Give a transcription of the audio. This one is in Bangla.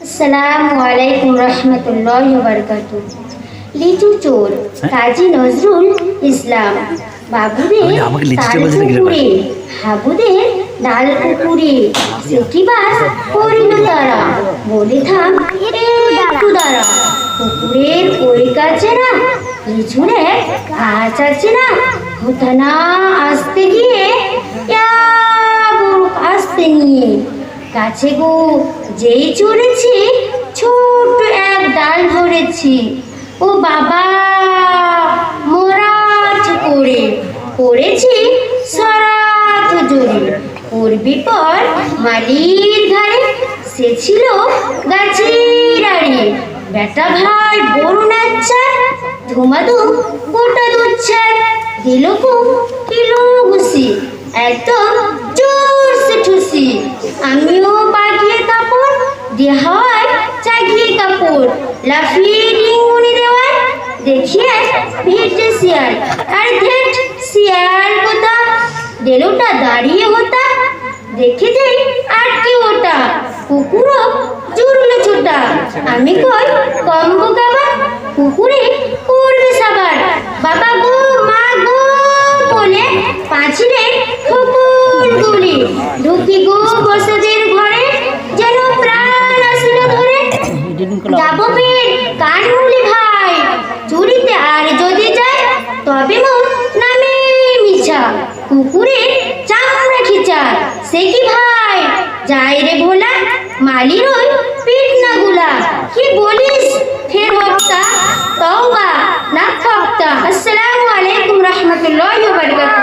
আসসালামু আলাইকুম রহমতুল্লাহ বারকাতু লিচু চোর কাজী নজরুল ইসলাম বাবুদের তাল? পুকুরে হাবুদের ডাল পুকুরে সেটিবাস করিল তারা বলে থাম একটু দাঁড়া পুকুরের ওই কাছে না লিচুরে গাছ আছে না? হতা না আসতে গিয়ে আসতে নিয়ে কাছে গো, যেই চড়েছি, ছোট্ট এক ডাল ধরেছি। ও বাবা, মরাঠ করে। পড়েছি সরাত জোরে। ওর বিপর মালির ঘাড়ে, সে ছিল গাছের আড়ে। বেটা ভাই বড় নাচ্ছা ধুমাধুম গোটা দুচ্ছার। দিল কুম কিলো ঘুষি। একদম আমিও বাগিয়ে কাপড় দিয়ে হয় চাগিয়ে কাপড়। লাফিয়ে ডিঙ্গুনি দেওয়ার দেখিয়ে ভিড়তে শিয়াল। আর ধেট শিয়াল কোথা? ডেলোটা দাঁড়িয়ে হতা, দেখে যাই আর কি ওটা কুকুরও জুড়লো ছোটা। আমি কই কম বোকাবা কুকুরে করবে সাবার বাবা গো মা গো বলে পাঁচিলে ঠোকর গুলি ঢুকি গো বসদের ঘরে যেন প্রাণ আসিল ধরে কানমুলি ভাই, চুরিতে আর যদি যায়, তবে মোর নামে মিছা কুকুরে চামড়া সে কি ভাই? যাই রে ভোলা, মালির পিঠ না গুলা। কি বলিস, ফের হপ্তা তওবা না খপ্তা আসসালামু আলাইকুম রহমতুল্লাহ বারকাতুহু।